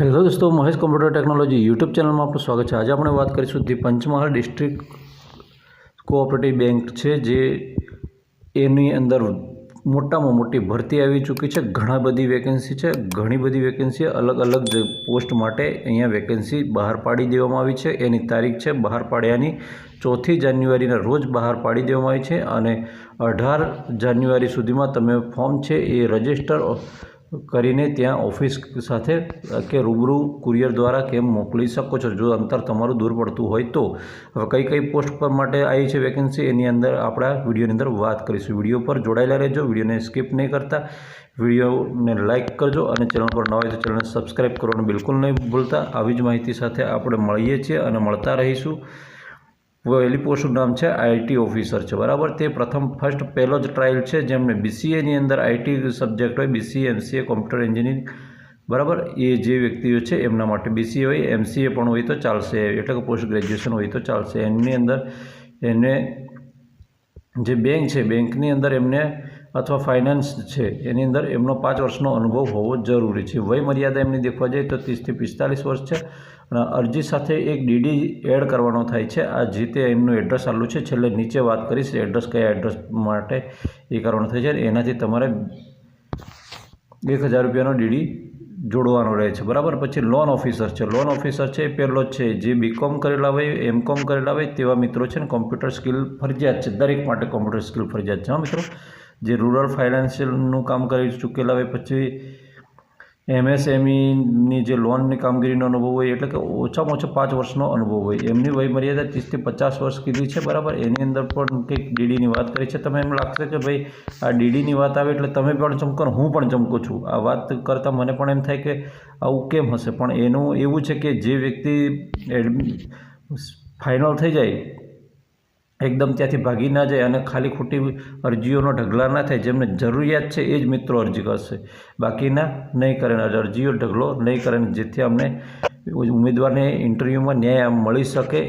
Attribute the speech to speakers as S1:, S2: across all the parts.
S1: Hello દોસ્તો, Mahesh computer technology YouTube ચેનલમાં આપનું સ્વાગત છે. આજે આપણે વાત કરીશું the Panchmahal district cooperative bank છે, જે એની અંદર મોટામાં મોટી ભરતી આવી ચૂકી છે. ઘણા બધી વેકેન્સી છે, ઘણી બધી વેકેન્સી અલગ અલગ પોસ્ટ માટે અહીંયા વેકેન્સી બહાર પાડી દેવામાં આવી છે. એની તારીખ છે, બહાર પાડ્યાની ચોથી જાન્યુઆરીના રોજ બહાર પાડી દેવામાં આવી છે અને અઢાર જાન્યુઆરી સુધીમાં તમે ફોર્મ છે એ રજિસ્ટર કરીને ત્યાં ઓફિસ સાથે કે રૂબરૂ કુરિયર દ્વારા કેમ મોકલી શકો છો? જો અંતર તમારું દૂર પડતું હોય તો. હવે કઈ કઈ પોસ્ટ પર માટે આવી છે વેકેન્સી એની અંદર આપણા વિડીયોની અંદર વાત કરીશું. વીડિયો પર જોડાયેલા રહેજો. વિડીયોને સ્કીપ નહીં કરતા. વિડીયોને લાઇક કરજો અને ચેનલ પર નવા હોય તો ચેનલને સબસ્ક્રાઈબ કરવાનું બિલકુલ નહીં ભૂલતા. આવી જ માહિતી સાથે આપણે મળીએ છીએ અને મળતા રહીશું. પહેલી પોસ્ટનું નામ છે આઈટી ઓફિસર છે બરાબર તે પ્રથમ ફર્સ્ટ પહેલો જ ટ્રાયલ છે જેમને બીસીએની અંદર આઈટી સબ્જેક્ટ હોય બીસીએ એમસીએ કોમ્પ્યુટર એન્જિનિયરિંગ બરાબર એ જે વ્યક્તિઓ છે એમના માટે બીસીએ હોય એમસીએ પણ હોય તો ચાલશે એટલે કે પોસ્ટ ગ્રેજ્યુએશન હોય તો ચાલશે એમની અંદર એને જે બેંક છે બેંકની અંદર એમને અથવા ફાઇનાન્સ છે, એની અંદર એમનો પાંચ વર્ષનો અનુભવ હોવો જરૂરી છે. વયમર્યાદા એમની દેખવા જઈએ તો ત્રીસથી પિસ્તાલીસ વર્ષ છે અને અરજી સાથે એક ડીડી એડ કરવાનો થાય છે. આ જે તે એમનું એડ્રેસ આવેલું છે. છેલ્લે નીચે વાત કરીશ એડ્રેસ કયા એડ્રેસ માટે એ કરવાનું થાય છે એનાથી તમારે એક હજાર રૂપિયાનો ડીડી જોડવાનો રહે છે. બરાબર? પછી લોન ઓફિસર છે. લોન ઓફિસર છે એ પહેલો જ છે, જે બીકોમ કરેલા હોય એમ કોમ કરેલા હોય તેવા મિત્રો છે ને કોમ્પ્યુટર સ્કિલ ફરજિયાત છે. દરેક માટે કોમ્પ્યુટર સ્કિલ ફરજિયાત છે. હા મિત્રો? જે રૂરલ ફાઇનાન્શિયલનું કામ કરી ચૂકેલા હોય, પછી એમએસએમઈની જે લોનની કામગીરીનો અનુભવ હોય, એટલે કે ઓછામાં ઓછો પાંચ વર્ષનો અનુભવ હોય. એમની વયમર્યાદા ત્રીસથી પચાસ વર્ષ કીધી છે, બરાબર? એની અંદર પણ કંઈક ડીડીની વાત કરી છે. તમે એમ લાગશે કે ભાઈ, આ ડીડીની વાત આવે એટલે તમે પણ ચમકો હું પણ ચમકું છું. આ વાત કરતાં મને પણ એમ થાય કે આવું કેમ હશે? પણ એનું એવું છે કે જે વ્યક્તિ ફાઇનલ થઈ જાય એકદમ ત્યાંથી ભાગી ના જાય અને ખાલી ખોટી અરજીઓનો ઢગલા ના થાય. જેમને જરૂરિયાત છે એ જ મિત્રો અરજી કરશે. બાકીના નહીં કરે અરજીઓ ઢગલો નહીં કરે જેથી અમને ઉમેદવારને ઇન્ટરવ્યૂમાં ન્યાય મળી શકે,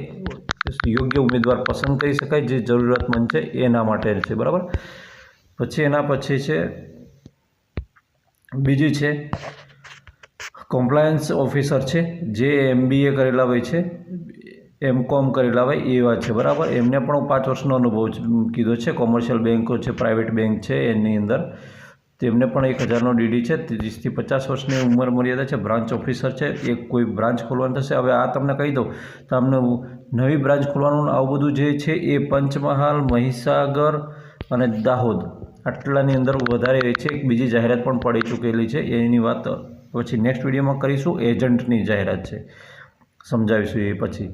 S1: યોગ્ય ઉમેદવાર પસંદ કરી શકાય, જે જરૂરિયાતમંદ છે એના માટે છે. બરાબર? પછી એના પછી છે, બીજી છે કોમ્પ્લાયન્સ ઓફિસર છે, જે એમબીએ કરેલા હોય છે. એમ કોમ કરેલા હોય એવા છે, બરાબર? એમને પણ પાંચ વર્ષનો અનુભવ કીધો છે. કોમર્શિયલ બેન્કો છે પ્રાઇવેટ બેંક છે, એની અંદર. તેમને પણ એક હજારનો ડીડી છે ત્રીસથી પચાસ વર્ષની ઉંમર મર્યાદા છે બ્રાન્ચ ઓફિસર છે. એ કોઈ બ્રાન્ચ ખોલવાનું થશે. હવે આ તમને કહી દઉં તો અમને નવી બ્રાન્ચ ખોલવાનું આવું બધું જે છે એ પંચમહાલ, મહીસાગર અને દાહોદ આટલાની અંદર વધારે છે. બીજી જાહેરાત પણ પડી ચૂકેલી છે, એની વાત પછી નેક્સ્ટ વિડીયોમાં કરીશું. એજન્ટની જાહેરાત છે. સમજાવીશું એ પછી.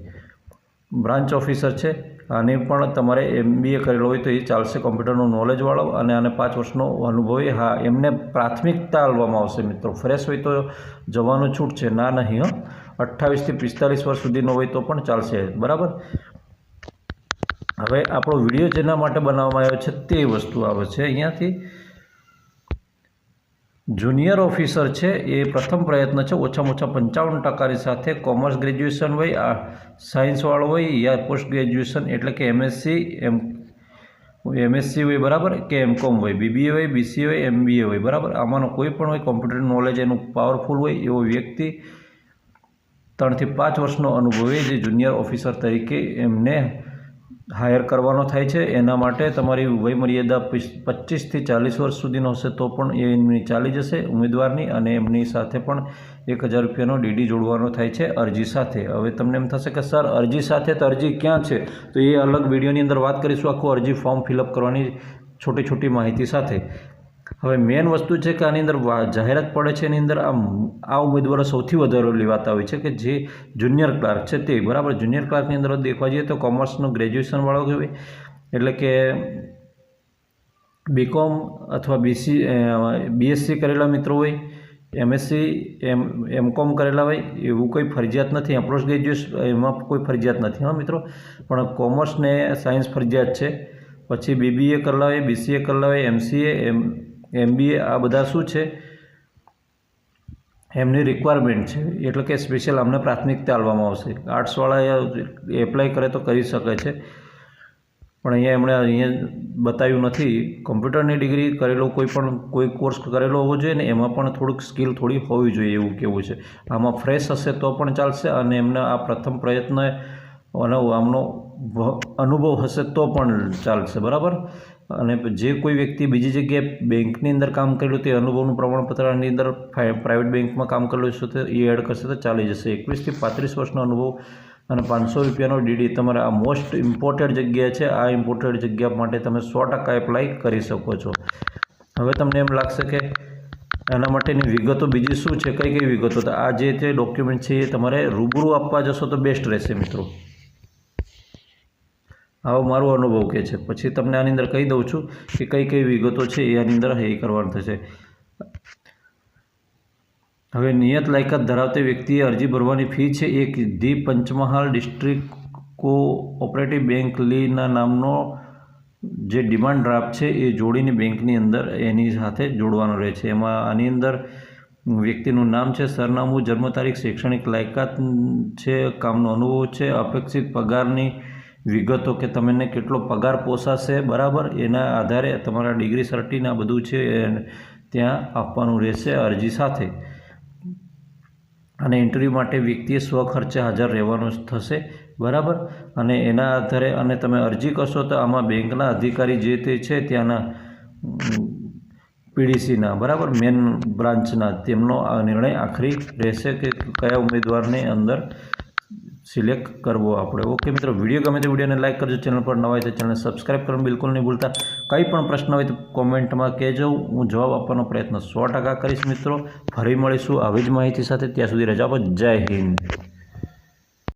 S1: બ્રાન્ચ ઓફિસર છે. આને પણ તમારે એમબીએ કરેલો હોય તો એ ચાલશે કોમ્પ્યુટરનું નોલેજવાળો અને આને પાંચ વર્ષનો અનુભવ હા, એમને પ્રાથમિકતા આપવામાં આવશે મિત્રો. ફ્રેશ હોય તો જવાનું છૂટ છે. ના નહીં, હં. અઠ્ઠાવીસથી પિસ્તાલીસ વર્ષ સુધીનો હોય તો પણ ચાલશે. બરાબર? હવે આપણો વીડિયો જેના માટે બનાવવામાં આવ્યો છે તે વસ્તુ આવે છે અહીંયાથી. જુનિયર ઓફિસર છે. એ પ્રથમ પ્રયત્ન છે. ઓછામાં ઓછા પંચાવન ટકાની સાથે કોમર્સ ગ્રેજ્યુએશન હોય, આ સાયન્સવાળો હોય યા પોસ્ટ ગ્રેજ્યુએશન એટલે કે એમએસસી, એમ, એમએસસી હોય બરાબર કે એમકોમ હોય. બીબીએ હોય, બીસીએ હોય, એમબીએ હોય બરાબર. આમાંનો કોઈ પણ હોય, કોમ્પ્યુટર નોલેજ એનું પાવરફુલ હોય એવો વ્યક્તિ ત્રણથી પાંચ વર્ષનો અનુભવ હોય જે જુનિયર ઓફિસર તરીકે એમને હાયર કરવાનો થાય છે. એના માટે તમારી વયમર્યાદા પચીસથી ચાલીસ વર્ષ સુધીનો હશે તો પણ એ એમની ચાલી જશે ઉમેદવારની અને એમની સાથે પણ એક હજાર રૂપિયાનો ડીડી જોડવાનો થાય છે અરજી સાથે. હવે તમને એમ થશે કે સર, અરજી સાથે તો અરજી ક્યાં છે? તો એ અલગ વિડીયોની અંદર વાત કરીશું, આખું અરજી ફોર્મ ફિલઅપ કરવાની છોટી છોટી માહિતી સાથે. હવે મેઇન વસ્તુ છે કે આની અંદર જાહેરાત પડે છે, એની અંદર આ ઉમેદવારો સૌથી વધારે લેવાતા હોય છે કે જે જુનિયર ક્લાર્ક છે તે. બરાબર જુનિયર ક્લાર્કની અંદર દેખવા જઈએ તો કોમર્સનું ગ્રેજ્યુએશનવાળો હોય એટલે કે બીકોમ અથવા બીસી બીએસસી કરેલા મિત્રો હોય એમએસસી એમ એમકોમ કરેલા હોય, એવું કોઈ ફરજિયાત નથી. પોસ્ટ ગ્રેજ્યુએશન એમાં કોઈ ફરજિયાત નથી. હા, મિત્રો? પણ કોમર્સ ને સાયન્સ ફરજિયાત છે. પછી બીબીએ કરેલા હોય બીસીએ કરેલા હોય એમસીએ એમ એમબીએ આ બધા શું છે? એમની રિક્વાયરમેન્ટ છે. એટલે કે સ્પેશિયલ અમને પ્રાથમિકતા આપવામાં આવશે. આર્ટ્સવાળા એપ્લાય કરે તો કરી શકે છે. પણ અહીંયા એમણે અહીંયા બતાવ્યું નથી. કમ્પ્યુટરની ડિગ્રી કરેલો કોઈ પણ, કોઈ કોર્સ કરેલો હોવો જોઈએ ને એમાં પણ થોડુંક સ્કિલ થોડી હોવી જોઈએ એવું કેવું છે. આમાં ફ્રેશ હશે તો પણ ચાલશે અને એમને આ પ્રથમ પ્રયત્ન અને આમનો અનુભવ હશે તો પણ ચાલશે. બરાબર? અને જે કોઈ વ્યક્તિ બીજી જગ્યાએ બેંકની અંદર કામ કરેલું તે અનુભવનું પ્રમાણપત્રની અંદર પ્રાઇવેટ બેંકમાં કામ કરેલું છે તો એ એડ કરશે તો ચાલી જશે. એકવીસથી પાંત્રીસ વર્ષનો અનુભવ અને પાંચસો રૂપિયાનો ડીડી. તમારે આ મોસ્ટ ઇમ્પોર્ટેડ જગ્યા છે, આ ઇમ્પોર્ટેડ જગ્યા માટે તમે સો ટકા એપ્લાય કરી શકો છો. હવે તમને એમ લાગશે કે એના માટેની વિગતો બીજી શું છે, કઈ કઈ વિગતો? તો આ જે તે ડોક્યુમેન્ટ છે એ તમારે રૂબરૂ આપવા જશો તો બેસ્ટ રહેશે મિત્રો. આવો મારો અનુભવ કે છે. પછી તમને આની અંદર કહી દઉં છું કે કઈ કઈ વિગતો છે એ આની અંદર એ કરવાનું થશે. હવે નિયત લાયકાત ધરાવતી વ્યક્તિએ અરજી ભરવાની ફી છે એક the Panchmahal district cooperative bank લીના નામનો જે ડિમાન્ડ ડ્રાફ્ટ છે એ જોડીને બેંકની અંદર એની સાથે જોડવાનો રહે છે. એમાં આની અંદર વ્યક્તિનું નામ છે, સરનામું, જન્મ તારીખ, શૈક્ષણિક લાયકાત છે, કામનો અનુભવ છે, અપેક્ષિત પગારની વિગતો કે તમને કેટલો પગાર પોસાશે, બરાબર? એના આધારે તમારા ડિગ્રી સર્ટિને બધું છે ત્યાં આપવાનું રહેશે અરજી સાથે. અને ઇન્ટરવ્યૂ માટે વ્યક્તિએ સ્વખર્ચે હાજર રહેવાનું થશે, બરાબર? અને એના આધારે અને તમે અરજી કરશો તો આમાં બેંકના અધિકારી જે તે છે ત્યાંના પીડીસીના, બરાબર? મેન બ્રાન્ચના, તેમનો આ નિર્ણય આખરી રહેશે કે કયા ઉમેદવારની અંદર સિલેક્ટ કરવો આપણે. ઓકે મિત્રો, વીડિયો ગમે તો વિડીયોને લાઇક કરજો, ચેનલ પર નવા હોય તો ચેનલને સબસ્ક્રાઈબ કરવાનું બિલકુલ નહીં ભૂલતા. કંઈ પણ પ્રશ્ન હોય તો કોમેન્ટમાં કહેજો, હું જવાબ આપવાનો પ્રયત્ન સો કરીશ મિત્રો. ફરી મળીશું આવી જ માહિતી સાથે. ત્યાં સુધી રજા પર જય હિન્દ.